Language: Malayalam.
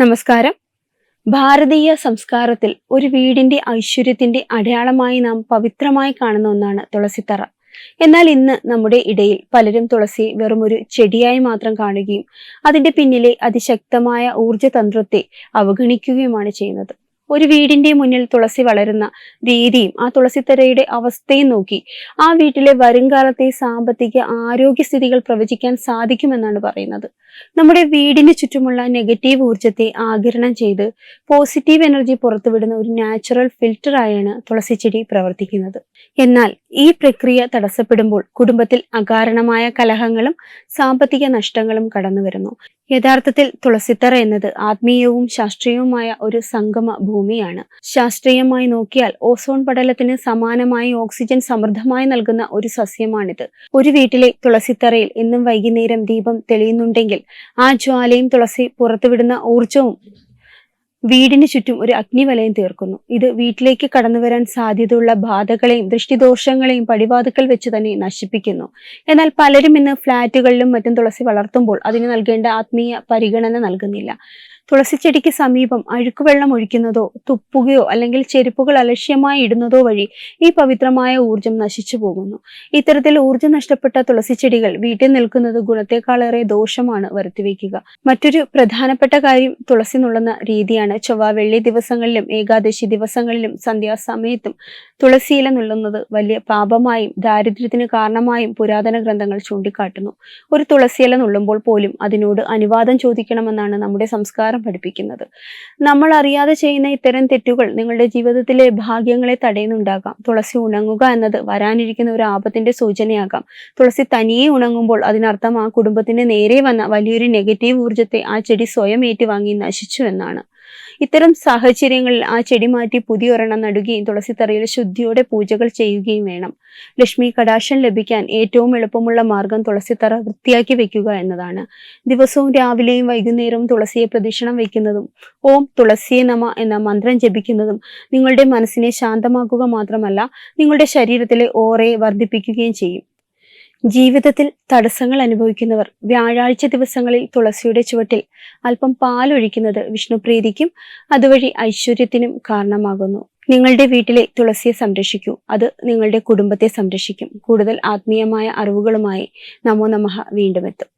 നമസ്കാരം. ഭാരതീയ സംസ്കാരത്തിൽ ഒരു വീടിന്റെ ഐശ്വര്യത്തിന്റെ അടയാളമായി നാം പവിത്രമായി കാണുന്ന ഒന്നാണ് തുളസിത്തറ. എന്നാൽ ഇന്ന് നമ്മുടെ ഇടയിൽ പലരും തുളസി വെറും ഒരു ചെടിയായി മാത്രം കാണുകയും അതിന്റെ പിന്നിലെ അതിശക്തമായ ഊർജതന്ത്രത്തെ അവഗണിക്കുകയുമാണ് ചെയ്യുന്നത്. ഒരു വീടിന്റെ മുന്നിൽ തുളസി വളരുന്ന രീതിയും ആ തുളസിത്തരയുടെ അവസ്ഥയും നോക്കി. ആ വീട്ടിലെ വരുംകാലത്തെ സാമ്പത്തിക ആരോഗ്യസ്ഥിതികൾ പ്രവചിക്കാൻ സാധിക്കുമെന്നാണ് പറയുന്നത്. നമ്മുടെ വീടിന് ചുറ്റുമുള്ള നെഗറ്റീവ് ഊർജത്തെ ആകിരണം ചെയ്ത് പോസിറ്റീവ് എനർജി പുറത്തുവിടുന്ന ഒരു നാച്ചുറൽ ഫിൽറ്റർ ആയാണ് തുളസി ചെടി പ്രവർത്തിക്കുന്നത്. എന്നാൽ ഈ പ്രക്രിയ തടസ്സപ്പെടുമ്പോൾ കുടുംബത്തിൽ അകാരണമായ കലഹങ്ങളും സാമ്പത്തിക നഷ്ടങ്ങളും കടന്നു വരുന്നു യഥാർത്ഥത്തിൽ തുളസിത്തറ എന്നത് ആത്മീയവും ശാസ്ത്രീയവുമായ ഒരു സംഗമ ഭൂമിയാണ്. ശാസ്ത്രീയമായി നോക്കിയാൽ ഓസോൺ പടലത്തിന് സമാനമായി ഓക്സിജൻ സമൃദ്ധമായി നൽകുന്ന ഒരു സസ്യമാണിത്. ഒരു വീട്ടിലെ തുളസിത്തറയിൽ എന്നും വൈകുന്നേരം ദീപം തെളിയുന്നുണ്ടെങ്കിൽ ആ ജ്വാലയും തുളസി പുറത്തുവിടുന്ന ഊർജവും വീടിന് ചുറ്റും ഒരു അഗ്നിവലയം തീർക്കുന്നു. ഇത് വീട്ടിലേക്ക് കടന്നു വരാൻ സാധ്യതയുള്ള ബാധകളെയും ദൃഷ്ടിദോഷങ്ങളെയും പടിവാതുക്കൾ വെച്ച് തന്നെ നശിപ്പിക്കുന്നു. എന്നാൽ പലരും ഇന്ന് ഫ്ളാറ്റുകളിലും മറ്റും തുളസി വളർത്തുമ്പോൾ അതിന് നൽകേണ്ട ആത്മീയ പരിഗണന നൽകുന്നില്ല. തുളസിച്ചെടിക്ക് സമീപം അഴുക്കുവെള്ളം ഒഴിക്കുന്നതോ തുപ്പുകയോ അല്ലെങ്കിൽ ചെരുപ്പുകൾ അലക്ഷ്യമായി ഇടുന്നതോ വഴി ഈ പവിത്രമായ ഊർജം നശിച്ചു പോകുന്നു. ഇത്തരത്തിൽ ഊർജം നഷ്ടപ്പെട്ട തുളസിച്ചെടികൾ വീട്ടിൽ നിൽക്കുന്നത് ഗുണത്തെക്കാളേറെ ദോഷമാണ് വരുത്തിവെക്കുക മറ്റൊരു പ്രധാനപ്പെട്ട കാര്യം തുളസി നുള്ളുന്ന രീതിയാണ്. ചൊവ്വ വെള്ളി ദിവസങ്ങളിലും ഏകാദശി ദിവസങ്ങളിലും സന്ധ്യാസമയത്തും തുളസിയില നുള്ളുന്നത് വലിയ പാപമായും ദാരിദ്ര്യത്തിന് കാരണമായും പുരാതന ഗ്രന്ഥങ്ങൾ ചൂണ്ടിക്കാട്ടുന്നു. ഒരു തുളസിയില നുള്ളുമ്പോൾ പോലും അതിനോട് അനുവാദം ചോദിക്കണമെന്നാണ് നമ്മുടെ സംസ്കാരം. പഠിപ്പിക്കുന്നത്. നമ്മൾ അറിയാതെ ചെയ്യുന്ന ഇത്തരം തെറ്റുകൾ നിങ്ങളുടെ ജീവിതത്തിലെ ഭാഗ്യങ്ങളെ തടയുന്നുണ്ടാകാം. തുളസി ഉണങ്ങുക എന്നത് വരാനിരിക്കുന്ന ഒരു ആപത്തിന്റെ സൂചനയാകാം. തുളസി തനിയെ ഉണങ്ങുമ്പോൾ അതിനർത്ഥം ആ കുടുംബത്തിന് നേരെ വന്ന വലിയൊരു നെഗറ്റീവ് ഊർജത്തെ ആ ചെടി സ്വയം ഏറ്റുവാങ്ങി നശിച്ചു എന്നാണ്. ഇത്തരം സാഹചര്യങ്ങളിൽ ആ ചെടി മാറ്റി പുതിയൊരെണ്ണം നടുകയും തുളസിത്തറയിൽ ശുദ്ധിയോടെ പൂജകൾ ചെയ്യുകയും വേണം. ലക്ഷ്മി കടാക്ഷം ലഭിക്കാൻ ഏറ്റവും എളുപ്പമുള്ള മാർഗം തുളസിത്തറ വൃത്തിയാക്കി വെക്കുക എന്നതാണ്. ദിവസവും രാവിലെയും വൈകുന്നേരവും തുളസിയെ പ്രദക്ഷിണം വയ്ക്കുന്നതും ഓം തുളസിയെ നമ എന്ന മന്ത്രം ജപിക്കുന്നതും നിങ്ങളുടെ മനസ്സിനെ ശാന്തമാക്കുക മാത്രമല്ല നിങ്ങളുടെ ശരീരത്തിലെ ഓറയെ വർദ്ധിപ്പിക്കുകയും ചെയ്യും. ജീവിതത്തിൽ തടസ്സങ്ങൾ അനുഭവിക്കുന്നവർ വ്യാഴാഴ്ച ദിവസങ്ങളിൽ തുളസിയുടെ ചുവട്ടിൽ അല്പം പാലൊഴിക്കുന്നത് വിഷ്ണുപ്രീതിക്കും അതുവഴി ഐശ്വര്യത്തിനും കാരണമാകുന്നു. നിങ്ങളുടെ വീട്ടിലെ തുളസിയെ സംരക്ഷിക്കൂ. അത് നിങ്ങളുടെ കുടുംബത്തെ സംരക്ഷിക്കും. കൂടുതൽ ആത്മീയമായ അറിവുകളുമായി നമോ നമഃ വീണ്ടും എത്തും.